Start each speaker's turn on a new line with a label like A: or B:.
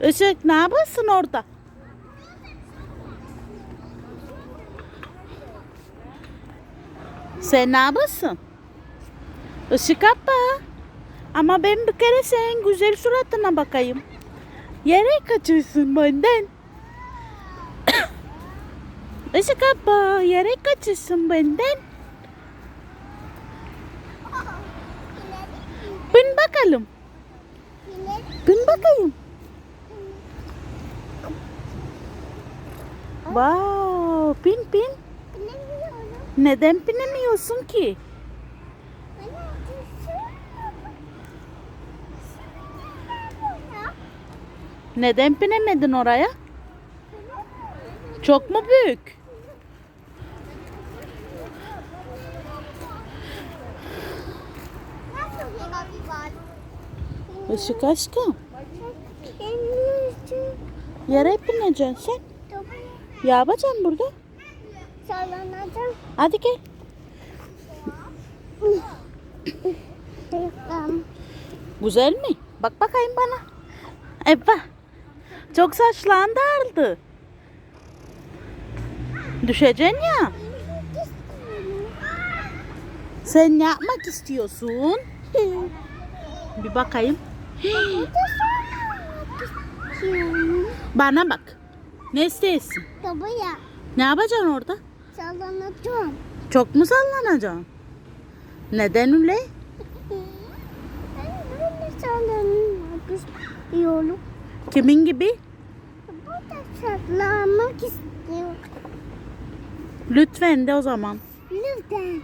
A: Işık ne yapıyorsun orada? Sen ne yapıyorsun? Işık abla. Ama ben bir kere senin güzel suratına bakayım. Yere kaçıyorsun benden. Işık abla yere kaçıyorsun benden. Bin bakalım. Bin bakayım. Wow, bin bin. Neden binemiyorsun ki? Neden binemedin oraya? Çok mu büyük? Işık aşkım. Yere bineceksin sen. Ne yapacaksın burada?
B: Sallanacağım.
A: Hadi gel. Güzel mi? Bak bakayım bana. Evet. Çok saçlan daraldı. Düşeceksin ya. Sen ne yapmak istiyorsun? Bir bakayım. Bana bak. Ne istiyorsun?
B: Tabaya
A: Ne yapacaksın orada?
B: sallanacağım.
A: Çok mu sallanacaksın? Neden öyle?
B: Sallanmak istiyorum.
A: Kimin gibi?
B: Burada sallanmak istiyorum.
A: Lütfen de o zaman.
B: Lütfen.